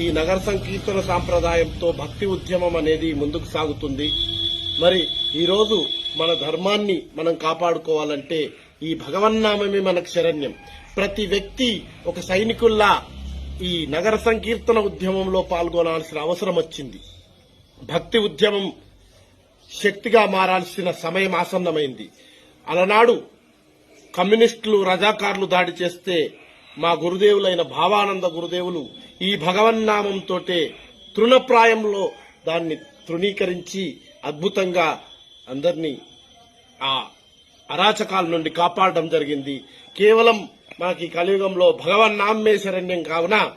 ఈ నగర సంకీర్తన సాంప్రదాయంతో భక్తి ఉద్యమం అనేది ముందుకు సాగుతుంది. మరి ఈరోజు మన ధర్మాన్ని మనం కాపాడుకోవాలంటే ఈ భగవన్నామమే మనకు శరణ్యం. ప్రతి వ్యక్తి ఒక సైనికుల్లా ఈ నగర సంకీర్తన ఉద్యమంలో పాల్గొనాల్సిన అవసరం వచ్చింది. భక్తి ఉద్యమం శక్తిగా మారాల్సిన సమయం ఆసన్నమైంది. అలనాడు కమ్యూనిస్టులు రజాకారులు దాడి చేస్తే మా గురుదేవులైన భావానంద గురుదేవులు ఈ భగవన్నామంతో తృణప్రాయంలో దాన్ని తృణీకరించి అద్భుతంగా అందరినీ ఆ అరాచకాల నుండి కాపాడడం జరిగింది. కేవలం మనకి ఈ కలియుగంలో భగవన్నామే శరణ్యం కావున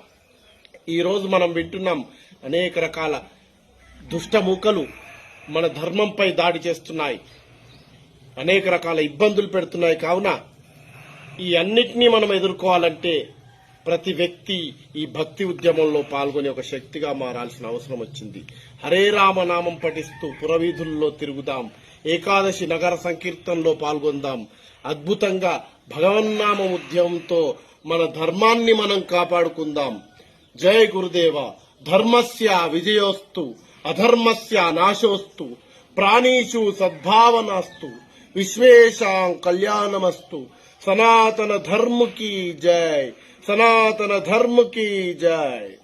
ఈరోజు మనం వింటున్నాం అనేక రకాల దుష్ట మూకలు మన ధర్మంపై దాడి చేస్తున్నాయి. అనేక రకాల ఇబ్బందులు పెడుతున్నాయి కావున ఈ అన్నిటినీ మనం ఎదుర్కోవాలంటే ప్రతి వ్యక్తి ఈ భక్తి ఉద్యమంలో పాల్గొని ఒక శక్తిగా మారాల్సిన అవసరం వచ్చింది. హరే రామ నామం పఠిస్తూ పురవీధుల్లో తిరుగుదాం. ఏకాదశి నగర సంకీర్తనలో పాల్గొందాం. అద్భుతంగా భగవన్నామ ఉద్యమంతో మన ధర్మాన్ని మనం కాపాడుకుందాం. జయ గురుదేవ ధర్మస్య విజయోస్తు అధర్మస్య నాశోస్తు ప్రాణీషు సద్భావనాస్తు. विश्वेशा कल्याणमस्तु। सनातन धर्म की जय। सनातन धर्म की जय।